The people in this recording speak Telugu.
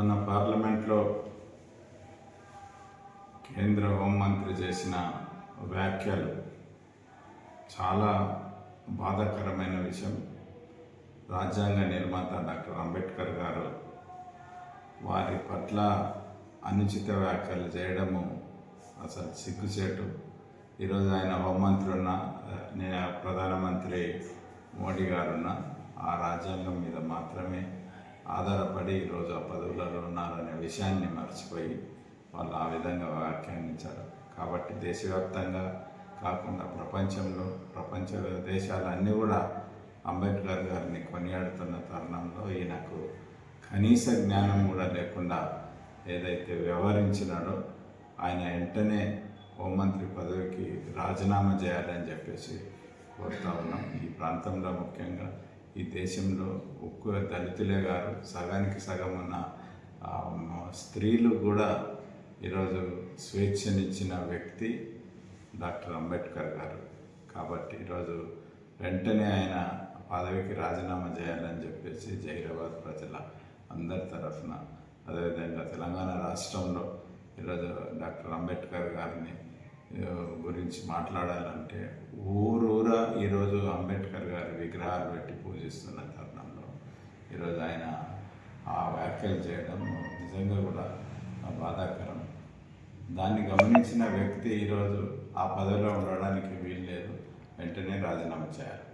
మన పార్లమెంట్లో కేంద్ర హోంమంత్రి చేసిన వ్యాఖ్యలు చాలా బాధాకరమైన విషయం. రాజ్యాంగ నిర్మాత డాక్టర్ అంబేద్కర్ గారు వారి పట్ల అనుచిత వ్యాఖ్యలు చేయడము అసలు సిగ్గుచేటు. ఈరోజు ఆయన హోంమంత్రి ఉన్న నేను ప్రధానమంత్రి మోడీ గారున్న ఆ రాజ్యాంగం మీద మాత్రమే ఆధారపడి ఈరోజు ఆ పదవులలో ఉన్నారనే విషయాన్ని మర్చిపోయి వాళ్ళు ఆ విధంగా వ్యాఖ్యానించారు. కాబట్టి దేశవ్యాప్తంగా కాకుండా ప్రపంచంలో ప్రపంచ దేశాలన్నీ కూడా అంబేద్కర్ గారిని కొనియాడుతున్న తరుణంలో ఈయనకు కనీస జ్ఞానం కూడా లేకుండా ఏదైతే వ్యవహరించినాడో ఆయన వెంటనే హోంమంత్రి పదవికి రాజీనామా చేయాలని చెప్పేసి కోరుతా ఉన్నాం. ఈ ప్రాంతంలో ముఖ్యంగా ఈ దేశంలో ఎక్కువ దళితులే గారు సగానికి సగం ఉన్న స్త్రీలు కూడా ఈరోజు స్వేచ్ఛనిచ్చిన వ్యక్తి డాక్టర్ అంబేద్కర్ గారు. కాబట్టి ఈరోజు వెంటనే ఆయన పదవికి రాజీనామా చేయాలని చెప్పేసి జైరాబాద్ ప్రజల అందరి తరఫున అదేవిధంగా తెలంగాణ రాష్ట్రంలో ఈరోజు డాక్టర్ అంబేద్కర్ గారిని గురించి మాట్లాడాలంటే ఊరూరా ఈరోజు అంబేద్కర్ గారి విగ్రహాలు పెట్టి పూజిస్తున్న తరుణంలో ఈరోజు ఆయన ఆ వ్యాఖ్యలు చేయడం నిజంగా కూడా బాధాకరం. దాన్ని గమనించిన వ్యక్తి ఈరోజు ఆ పదవిలో ఉండడానికి వీల్లేదు. వెంటనే రాజీనామా చేయాలి.